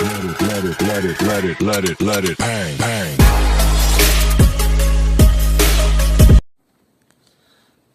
Let it, let it, let it, let it, let it, let it bang, bang.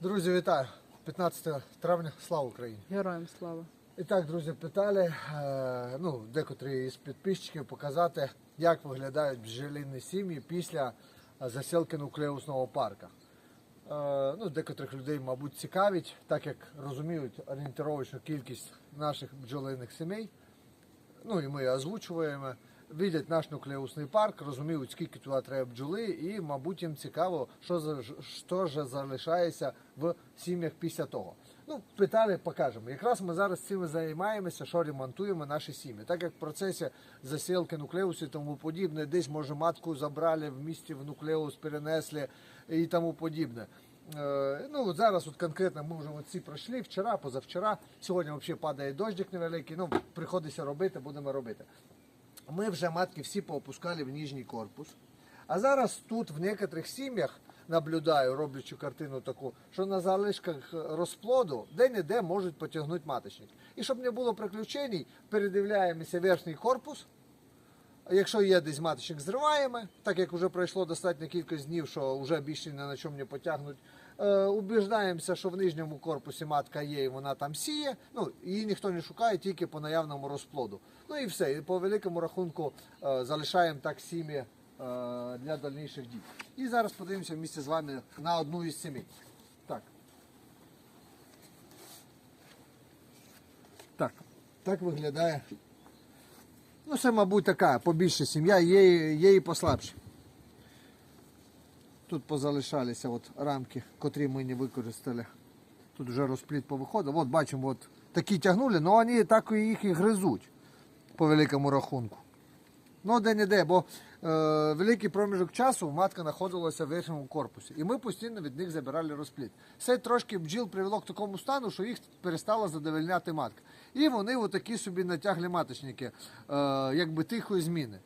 Друзі, вітаю! 15 травня, слава Україні! Героям слава. І так, друзі, питали, е, ну, декотрі із підписчиків показати, як виглядають бджолині сім'ї після засілки нуклеусного парка. Е, ну, декотрих людей, мабуть, цікавить, так як розуміють орієнтировочну кількість наших бджолиних сімей. Ну і ми озвучуємо. Видять наш нуклеусний парк, розуміють, скільки туди треба бджоли, і, мабуть, їм цікаво, що, за, що ж залишається в сім'ях після того. Ну, питали, покажемо. Якраз ми зараз цим займаємося, що ремонтуємо наші сім'ї. Так як в процесі засілки нуклеусу і тому подібне, десь, може, матку забрали в місті в нуклеус, перенесли і тому подібне. Е, Ну, от зараз от конкретно ми вже ці пройшли вчора, позавчора. Сьогодні взагалі падає дощик невеликий. Ну, приходиться робити, будемо робити. Ми вже матки всі поопускали в ніжній корпус. А зараз тут в некоторих сім'ях наблюдаю, роблячи картину таку, що на залишках розплоду де-не-де можуть потягнути маточник. І щоб не було приключень, передивляємося верхній корпус. Якщо є десь маточник, зриваємо, так як вже пройшло достатньо кількість днів, що вже більше ні на чому не потягнуть. Е, убіждаємося, що в нижньому корпусі матка є і вона там сіє. Ну, її ніхто не шукає, тільки по наявному розплоду. Ну і все. І по великому рахунку е, залишаємо так сім'ї е, для дальніших дій. І зараз подивимося місце з вами на одну із сімей. Так. Так. Так виглядає Ну, це, мабуть, така побільше сім'я, є, є і послабші. Тут позалишалися от рамки, котрі ми не використали. Тут вже розпліт повиходив. От бачимо, от такі тягнули, але вони так і їх і гризуть по великому рахунку. Ну, де-не-де, бо великий проміжок часу матка знаходилася в верхньому корпусі. І ми постійно від них забирали розпліт. Це трошки бджіл привело к такому стану, що їх перестала задовольняти матка. І вони отакі собі натягли маточники, е, якби тихої зміни.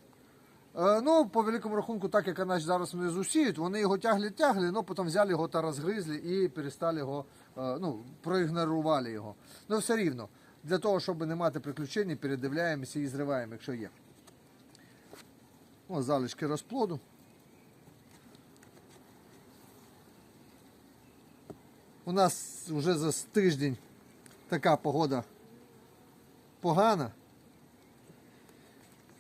Е, ну, по великому рахунку, так як вони зараз внизу сіють, вони його тягли-тягли, ну потім взяли його та розгризли і перестали його, е, ну, проігнорували його. Ну, все рівно, для того, щоб не мати приключень, передивляємося і зриваємо, якщо є. Ось залишки розплоду. У нас вже за тиждень така погода погана.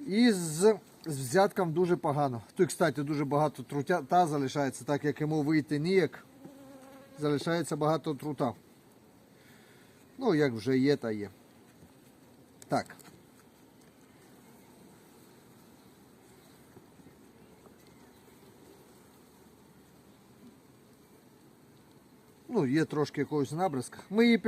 І з взятком дуже погано. Тут, кстати, дуже багато трута залишається, так як йому вийти ніяк. Залишається багато трута. Ну, як вже є, та є. Так. Ну, є трошки якогось набризка. Ми, їм,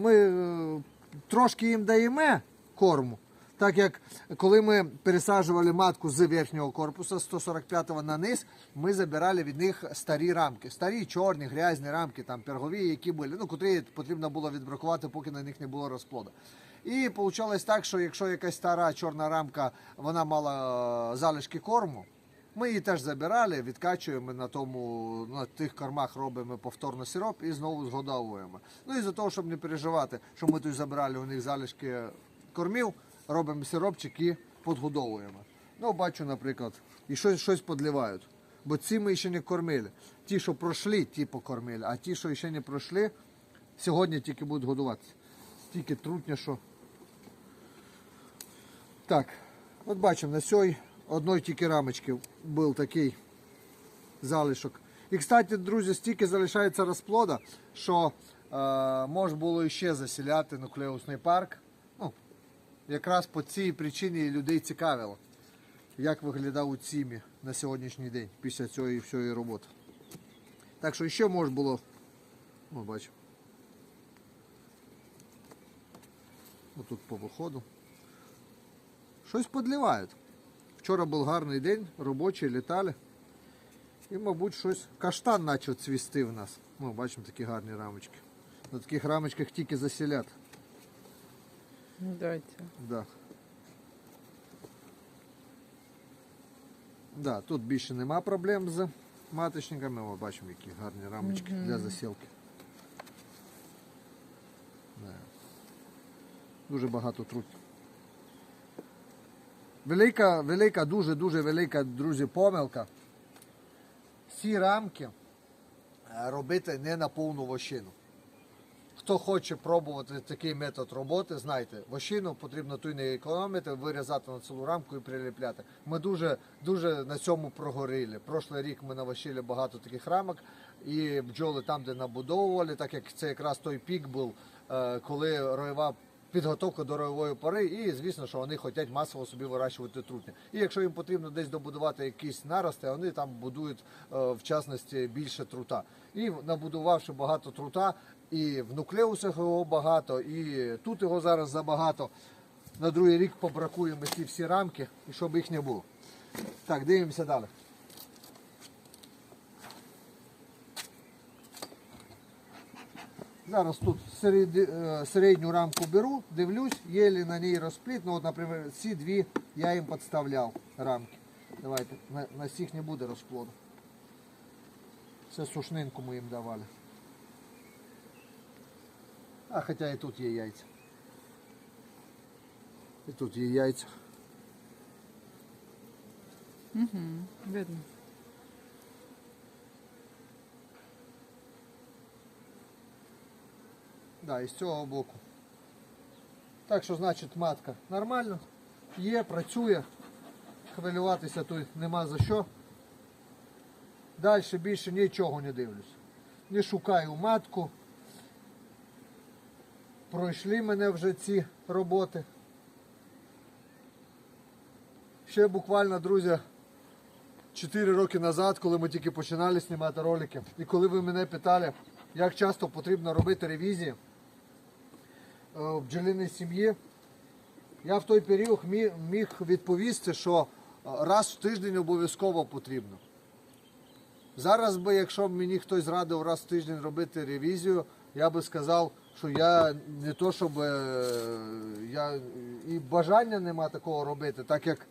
ми е, трошки їм даємо корму, так як коли ми пересаджували матку з верхнього корпусу 145-го на низ, ми забирали від них старі рамки. Старі, чорні, грязні рамки, там пергові, які були, ну, котрі потрібно було відбракувати, поки на них не було розплоду. І вийшло так, що якщо якась стара чорна рамка вона мала е, залишки корму, ми її теж забирали, відкачуємо на тому, на тих кормах робимо повторно сироп і знову згодовуємо. Ну і за того, щоб не переживати, що ми тут забирали у них залишки кормів, робимо сиропчик і подгодовуємо. Ну, бачу, наприклад, і щось, щось подливають. Бо ці ми ще не кормили. Ті, що пройшли, ті покормили, а ті, що ще не пройшли, сьогодні тільки будуть годуватися. Тільки трутня, що. Так, от бачимо, на сьогодні одної тільки рамочки був такий залишок. І, кстати, друзі, стільки залишається розплода, що е, можна було ще засіляти нуклеусний парк. Ну, якраз по цій причині людей цікавило, як виглядав у цімі на сьогоднішній день після цієї всієї роботи. Так що ще можна було, ну, бачимо. Отут по виходу. Щось підливають. Вчора був гарний день, робочі літали. І, мабуть, щось каштан почав цвісти в нас. Ну, бачимо такі гарні рамочки. На таких рамочках тільки засілят. Дайте. Да. Да, тут більше нема проблем з маточниками. Ми бачимо, які гарні рамочки для засілки. Да. Дуже багато трут. Велика, велика, дуже, дуже велика, друзі, помилка. Ці рамки е, робити не на повну вощину. Хто хоче пробувати такий метод роботи, знайте, вощину потрібно ту не економити, вирізати на цілу рамку і приліпляти. Ми дуже, дуже на цьому прогоріли. Прошлий рік ми навощили багато таких рамок, і бджоли там, де набудовували, так як це якраз той пік був, е, коли роєва підготовка до роєвої пори, і звісно, що вони хочуть масово собі вирощувати трутні. І якщо їм потрібно десь добудувати якісь нарости, вони там будують е, в частності більше трута. І набудувавши багато трута, і в нуклеусах його багато, і тут його зараз забагато. На другий рік побракуємо ці всі рамки, і щоб їх не було. Так, дивимося далі. Зараз тут е, середню рамку беру, дивлюсь, єлі на ній розпліт. Ну, от, наприклад, ці дві я їм підставляв рамки. Давайте, на, на всіх не буде розплоду. Це сушнинку ми їм давали. А хоча і тут є яйця. І тут є яйця. Видно. Да, і з цього боку. Так що, значить, матка нормально. Є, працює. Хвилюватися тут нема за що. Далі більше нічого не дивлюсь. Не шукаю матку. Пройшли мене вже ці роботи. Ще буквально, друзі, 4 роки назад, коли ми тільки починали знімати ролики, і коли ви мене питали, як часто потрібно робити ревізії в бджолиній сім'ї, я в той період міг, відповісти, що е, раз в тиждень обов'язково потрібно. Зараз би, якщо б мені хтось радив раз в тиждень робити ревізію, я би сказав, що я не то, щоб е, я і бажання нема такого робити, так як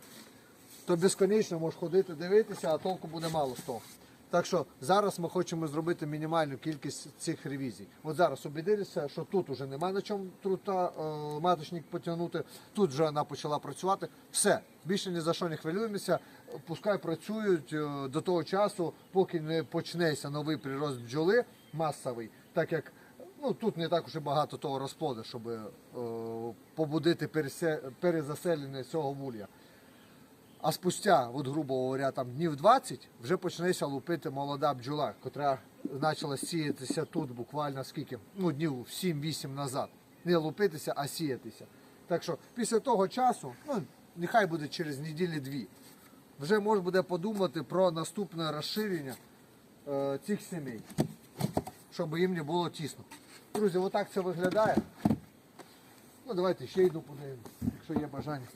то безконечно можеш ходити дивитися, а толку буде мало з того. Так що зараз ми хочемо зробити мінімальну кількість цих ревізій. От зараз убедилися, що тут вже нема на чому трута е, маточник потягнути, тут вже вона почала працювати. Все, більше ні за що не хвилюємося. Пускай працюють е, до того часу, поки не почнеться новий прирост бджоли масовий, так як ну, тут не так уже багато того розплоду, щоб е, побудити пересе- перезаселення цього вулля. А спустя, от, грубо говоря, там днів 20 вже почнеться лупити молода бджола, яка почала сіятися тут буквально скільки, ну днів 7-8 назад. Не лупитися, а сіятися. Так що після того часу, ну нехай буде через неділі дві, вже можна буде подумати про наступне розширення е, цих сімей, щоб їм не було тісно. Друзі, отак це виглядає. Ну давайте ще йду подивимось, якщо є бажання.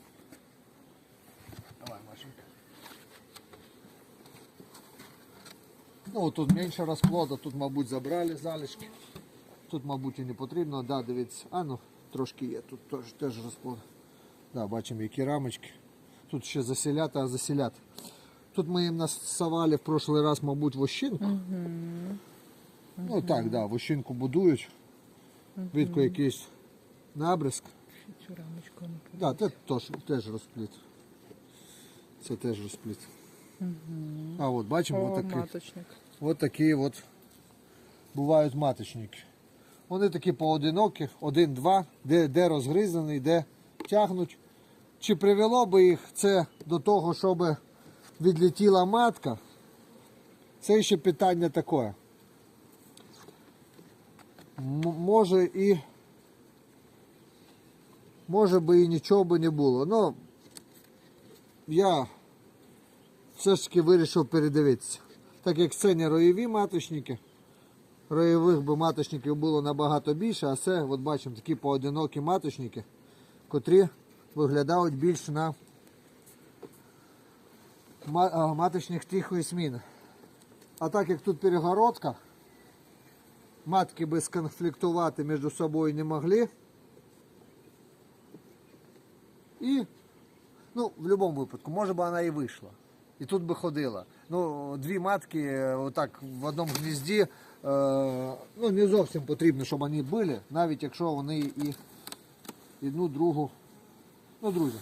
Ну, тут менше розплода, тут, мабуть, забрали залишки. Тут, мабуть, і не потрібно. Да, дивіться. А ну, трошки є, тут теж, теж розплод. Да, бачимо, які рамочки. Тут ще заселяти, а заселяти. Тут ми їм насавали в прошлий раз, мабуть, вощинку. Ну так, да, вощинку будують. Видко якийсь набризк. Цю рамочку не Да, це теж, теж розпліт. Це теж розпліт. А от бачимо, О, от такий, маточник. От такі от бувають маточники. Вони такі поодинокі, один-два, де, де розгризаний, де тягнуть. Чи привело би їх це до того, щоб відлетіла матка? Це ще питання таке. Може і може би і нічого би не було. Ну, я все ж таки вирішив передивитися. Так як це не роєві маточники, роєвих би маточників було набагато більше, а це, от бачимо, такі поодинокі маточники, котрі виглядають більш на ма- а, маточник тихої сміни. А так як тут перегородка, матки би сконфліктувати між собою не могли. І, ну, в будь-якому випадку, може би вона і вийшла. І тут би ходила. Ну, дві матки е, отак в одному гнізді, е, ну, не зовсім потрібно, щоб вони були, навіть якщо вони і одну другу. Ну, друзі.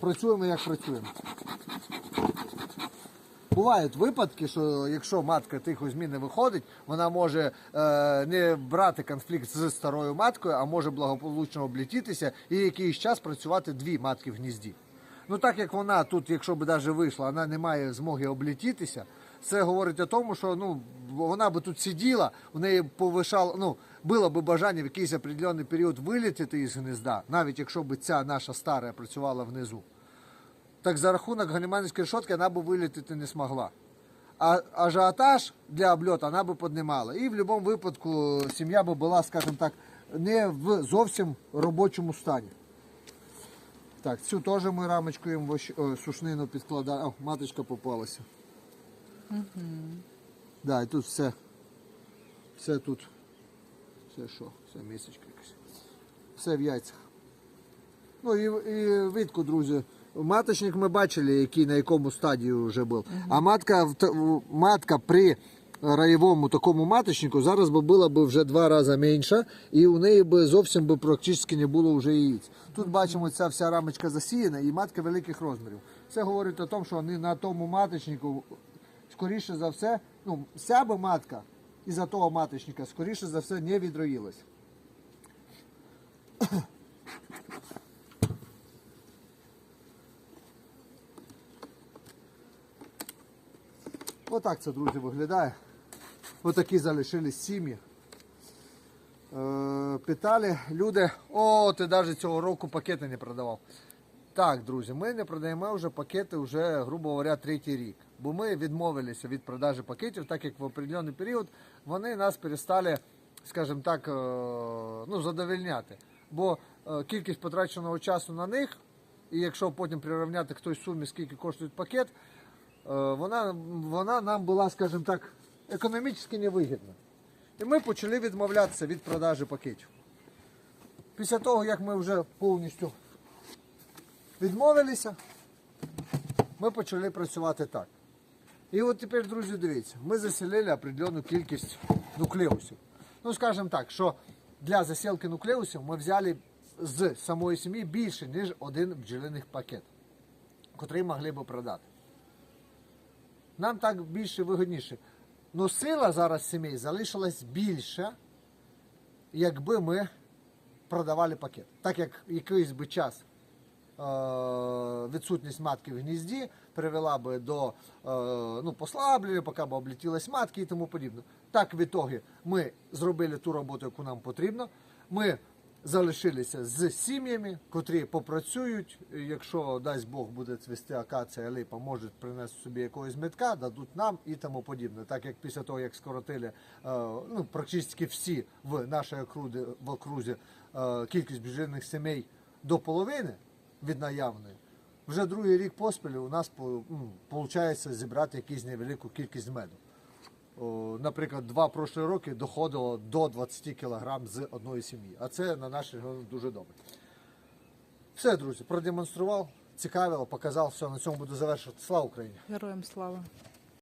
працюємо як працюємо. Бувають випадки, що якщо матка тихо змін не виходить, вона може е, не брати конфлікт з старою маткою, а може благополучно облітітися і якийсь час працювати дві матки в гнізді. Ну так як вона тут, якщо б навіть вийшла, вона не має змоги облітітися, це говорить о тому, що ну, вона би тут сиділа, у неї повишало, ну, було б бажання в якийсь определений період вилітити із гнізда, навіть якщо б ця наша стара працювала внизу так за рахунок галіманської решетки вона б вилітити не змогла. А ажіотаж для обльоту вона б піднімала. І в будь-якому випадку сім'я б була, скажімо так, не в зовсім робочому стані. Так, цю теж ми рамочкуємо, вощ- о, сушнину підкладаємо. О, маточка попалася. Угу. Да, і тут все. Все тут. Це що? Це місячка якась. Все в яйцях. Ну і, і видку, друзі. Маточник ми бачили, який на якому стадії вже був. А матка, матка при раєвому такому маточнику зараз би була б вже два рази менша, і у неї би зовсім би практично не було вже яїць. Тут бачимо, ця вся рамочка засіяна і матка великих розмірів. Це говорить о тому, що вони на тому маточнику, скоріше за все, ну, ця би матка із-за того маточника, скоріше за все, не відроїлась. Отак це, друзі, виглядає. Отакі залишились сім'ї. Е, питали люди, о, ти навіть цього року пакети не продавав. Так, друзі, ми не продаємо вже пакети вже, грубо говоря, третій рік. Бо ми відмовилися від продажі пакетів, так як в определений період вони нас перестали, скажімо так, е, ну, задовольняти. Бо е, кількість потраченого часу на них, і якщо потім прирівняти к той сумі, скільки коштує пакет, е, вона, вона нам була, скажімо так, економічно невигідна. І ми почали відмовлятися від продажі пакетів. Після того, як ми вже повністю відмовилися, ми почали працювати так. І от тепер, друзі, дивіться, ми заселили определену кількість нуклеусів. Ну, скажімо так, що для засілки нуклеусів ми взяли з самої сім'ї більше, ніж один бджолиних пакет, котрий могли би продати. Нам так більше вигідніше. Ну, сила зараз сімей залишилась більше, якби ми продавали пакет. Так як якийсь би час е, відсутність матки в гнізді привела би до е, ну, послаблення, поки б облетілась матки і тому подібне. Так, в ітогі ми зробили ту роботу, яку нам потрібно. Ми залишилися з сім'ями, котрі попрацюють. Якщо дасть Бог буде цвісти акація, липа, можуть принести собі якогось метка, дадуть нам і тому подібне. Так як після того, як скоротили е, ну, практично всі в нашій окрузі, в окрузі е, кількість бюджетних сімей до половини від наявної, вже другий рік поспіль у нас виходить зібрати якусь невелику кількість меду. Наприклад, два прошлі роки доходило до 20 кг з одної сім'ї. А це на наш регіон дуже добре. Все, друзі, продемонстрував, цікавило, показав, все, на цьому буду завершувати. Слава Україні! Героям слава.